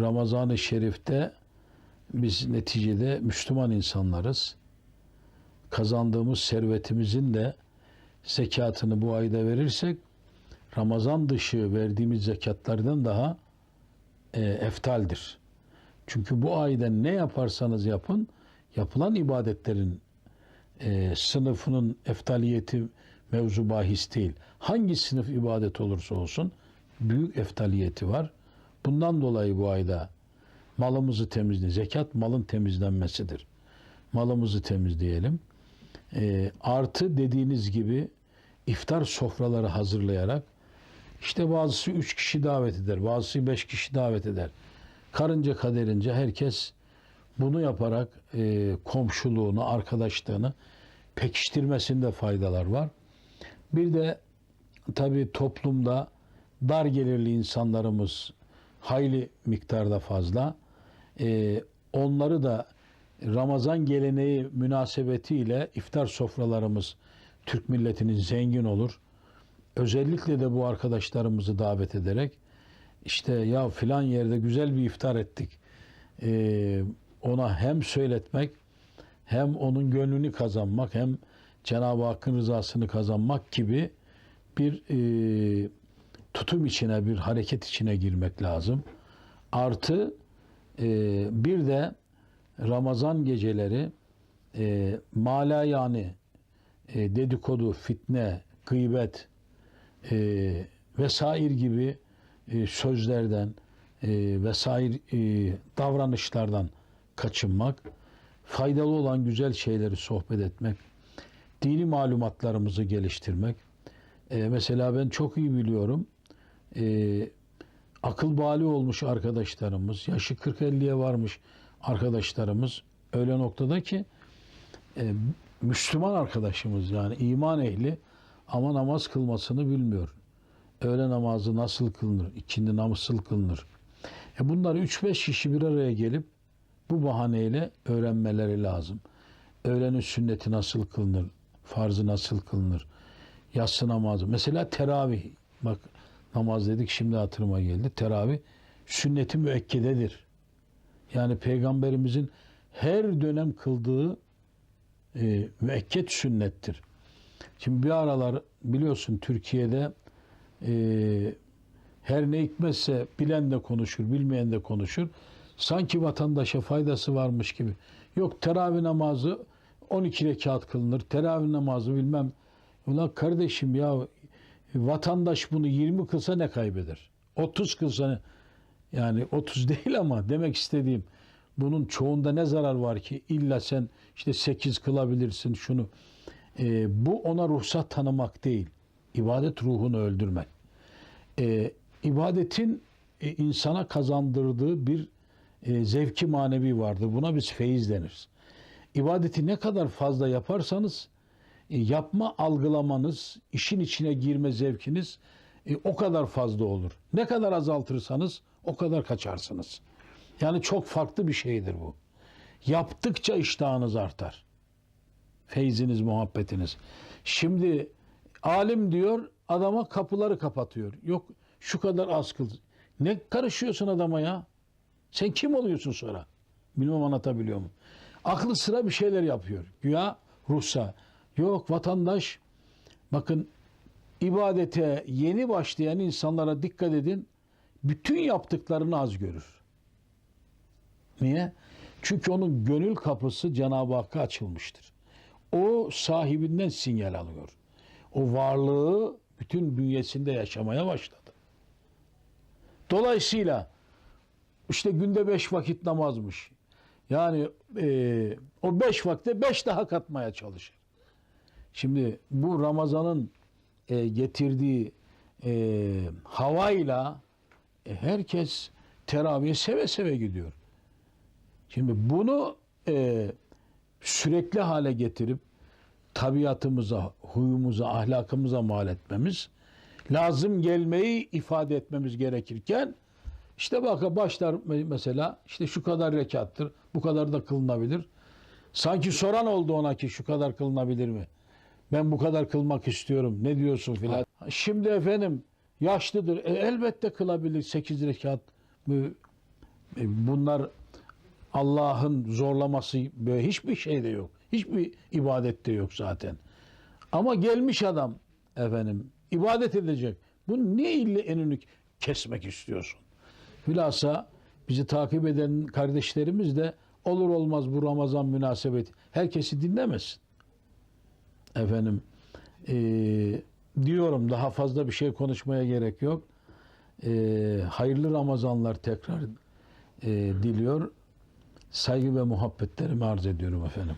Ramazan-ı Şerif'te biz neticede Müslüman insanlarız. Kazandığımız servetimizin de zekatını bu ayda verirsek Ramazan dışı verdiğimiz zekatlardan daha e, eftaldir. Çünkü bu ayda ne yaparsanız yapın yapılan ibadetlerin e, sınıfının eftaliyeti mevzu bahis değil. Hangi sınıf ibadet olursa olsun büyük eftaliyeti var. Bundan dolayı bu ayda malımızı temizle. Zekat malın temizlenmesidir. Malımızı temizleyelim. E, artı dediğiniz gibi iftar sofraları hazırlayarak işte bazısı üç kişi davet eder, bazısı beş kişi davet eder. Karınca kaderince herkes bunu yaparak e, komşuluğunu, arkadaşlığını pekiştirmesinde faydalar var. Bir de tabi toplumda dar gelirli insanlarımız hayli miktarda fazla. E, onları da Ramazan geleneği münasebetiyle iftar sofralarımız Türk milletinin zengin olur. Özellikle de bu arkadaşlarımızı davet ederek işte ya filan yerde güzel bir iftar ettik. Ee, ona hem söyletmek hem onun gönlünü kazanmak hem Cenab-ı Hakk'ın rızasını kazanmak gibi bir e, tutum içine bir hareket içine girmek lazım. Artı e, bir de Ramazan geceleri e, mala yani e, dedikodu, fitne, gıybet e, vesaire gibi e, sözlerden e, vesaire e, davranışlardan kaçınmak, faydalı olan güzel şeyleri sohbet etmek, dini malumatlarımızı geliştirmek. E, mesela ben çok iyi biliyorum, e, akıl bali olmuş arkadaşlarımız, yaşı 40-50'ye varmış arkadaşlarımız öyle noktada ki e, Müslüman arkadaşımız yani iman ehli ama namaz kılmasını bilmiyor. Öğle namazı nasıl kılınır? İkindi nasıl kılınır? E bunlar 3-5 kişi bir araya gelip bu bahaneyle öğrenmeleri lazım. Öğlenin sünneti nasıl kılınır? Farzı nasıl kılınır? Yatsı namazı. Mesela teravih. Bak namaz dedik şimdi hatırıma geldi. Teravih sünneti müekkededir. Yani peygamberimizin her dönem kıldığı e, müekket sünnettir. Şimdi bir aralar biliyorsun Türkiye'de e, her ne hikmetse bilen de konuşur, bilmeyen de konuşur. Sanki vatandaşa faydası varmış gibi. Yok teravih namazı 12 rekat kılınır. Teravih namazı bilmem. Ulan kardeşim ya vatandaş bunu 20 kılsa ne kaybeder? 30 kılsa? Yani 30 değil ama demek istediğim bunun çoğunda ne zarar var ki? İlla sen işte 8 kılabilirsin şunu. Ee, bu ona ruhsat tanımak değil. İbadet ruhunu öldürmek. Ee, ibadetin e, insana kazandırdığı bir e, zevki manevi vardır. Buna biz feyiz deniriz. İbadeti ne kadar fazla yaparsanız e, yapma algılamanız, işin içine girme zevkiniz e, o kadar fazla olur. Ne kadar azaltırsanız o kadar kaçarsınız. Yani çok farklı bir şeydir bu. Yaptıkça iştahınız artar. Feyziniz, muhabbetiniz. Şimdi alim diyor adama kapıları kapatıyor. Yok şu kadar az kıl. Ne karışıyorsun adama ya? Sen kim oluyorsun sonra? Bilmem anlatabiliyor mu? Aklı sıra bir şeyler yapıyor. Güya ruhsa. Yok vatandaş bakın ibadete yeni başlayan insanlara dikkat edin. Bütün yaptıklarını az görür. Niye? Çünkü onun gönül kapısı Cenab-ı Hakk'a açılmıştır. O sahibinden sinyal alıyor. O varlığı bütün bünyesinde yaşamaya başladı. Dolayısıyla işte günde beş vakit namazmış. Yani e, o beş vakte beş daha katmaya çalışır. Şimdi bu Ramazan'ın e, getirdiği e, havayla e, herkes teraviye seve seve gidiyor. Şimdi bunu e, sürekli hale getirip tabiatımıza, huyumuza, ahlakımıza mal etmemiz, lazım gelmeyi ifade etmemiz gerekirken işte bak başlar mesela işte şu kadar rekattır, bu kadar da kılınabilir. Sanki soran oldu ona ki şu kadar kılınabilir mi? Ben bu kadar kılmak istiyorum. Ne diyorsun filan. Şimdi efendim yaşlıdır. E, elbette kılabilir 8 rekat. E, Bunlar Allah'ın zorlaması böyle hiçbir şeyde yok. Hiçbir ibadette yok zaten. Ama gelmiş adam efendim ibadet edecek. Bu ne ille enini kesmek istiyorsun? Hülasa bizi takip eden kardeşlerimiz de olur olmaz bu Ramazan münasebeti herkesi dinlemesin. Efendim eee, diyorum daha fazla bir şey konuşmaya gerek yok. Eee, hayırlı Ramazanlar tekrar eee, diliyor. Saygı ve muhabbetlerimi arz ediyorum efendim.